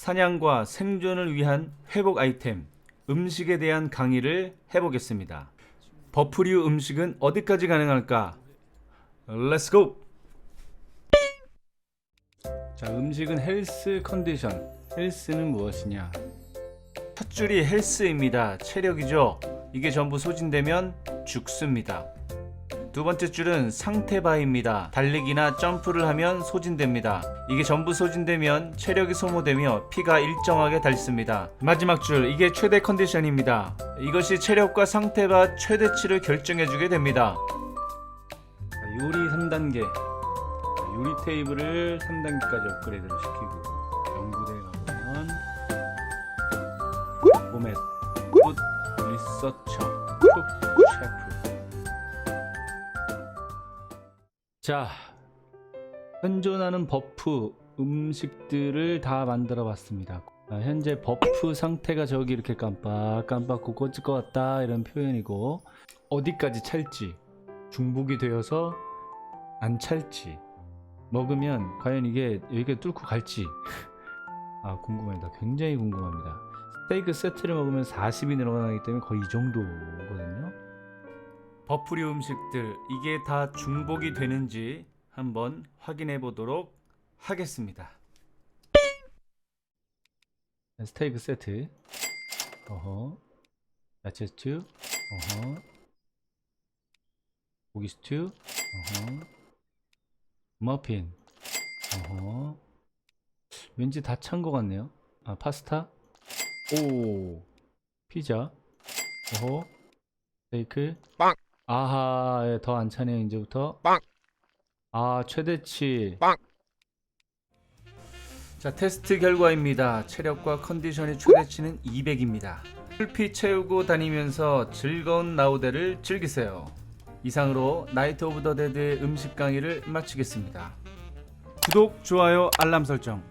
사냥과 생존을 위한 회복 아이템, 음식에 대한 강의를 해보겠습니다. 버프류 음식은 어디까지 가능할까? Let's go! 자, 음식은 헬스 컨디션. 헬스는 무엇이냐? 첫 줄이 헬스입니다. 체력이죠. 이게 전부 소진되면 죽습니다. 두 번째 줄은 상태바입니다. 달리기나 점프를 하면 소진됩니다. 이게 전부 소진되면 체력이 소모되며 피가 일정하게 닳습니다. 마지막 줄, 이게 최대 컨디션입니다. 이것이 체력과 상태바 최대치를 결정해주게 됩니다. 자, 요리 3단계. 자, 요리 테이블을 3단계까지 업그레이드를 시키고 연구대에 가보면 포맷, 풋, 리서처, 쿡, 셰프 자, 현존하는 버프 음식들을 다 만들어 봤습니다. 아, 현재 버프 상태가 저기 이렇게 깜빡깜빡 꽂을 것 같다 이런 표현이고 어디까지 찰지 중복이 되어서 안 찰지 먹으면 과연 이게 여기가 뚫고 갈지 아 궁금합니다. 굉장히 궁금합니다. 스테이크 세트를 먹으면 40이 늘어나기 때문에 거의 이 정도거든요. 버프류 음식들 이게 다 중복이 되는지 한번 확인해 보도록 하겠습니다. 스테이크 세트. 어허. 야채 스튜. 어허. 고기 스튜. 어허. 머핀. 어허. 왠지 다 찬 것 같네요. 아, 파스타. 오. 피자. 어허. 스테이크. 빵. 아하, 더 안 차네요, 이제부터. 빵. 아, 최대치. 빵. 자, 테스트 결과입니다. 체력과 컨디션의 최대치는 200입니다. 풀피 채우고 다니면서 즐거운 나우대를 즐기세요. 이상으로 나이트 오브 더 데드의 음식 강의를 마치겠습니다. 구독, 좋아요, 알람 설정.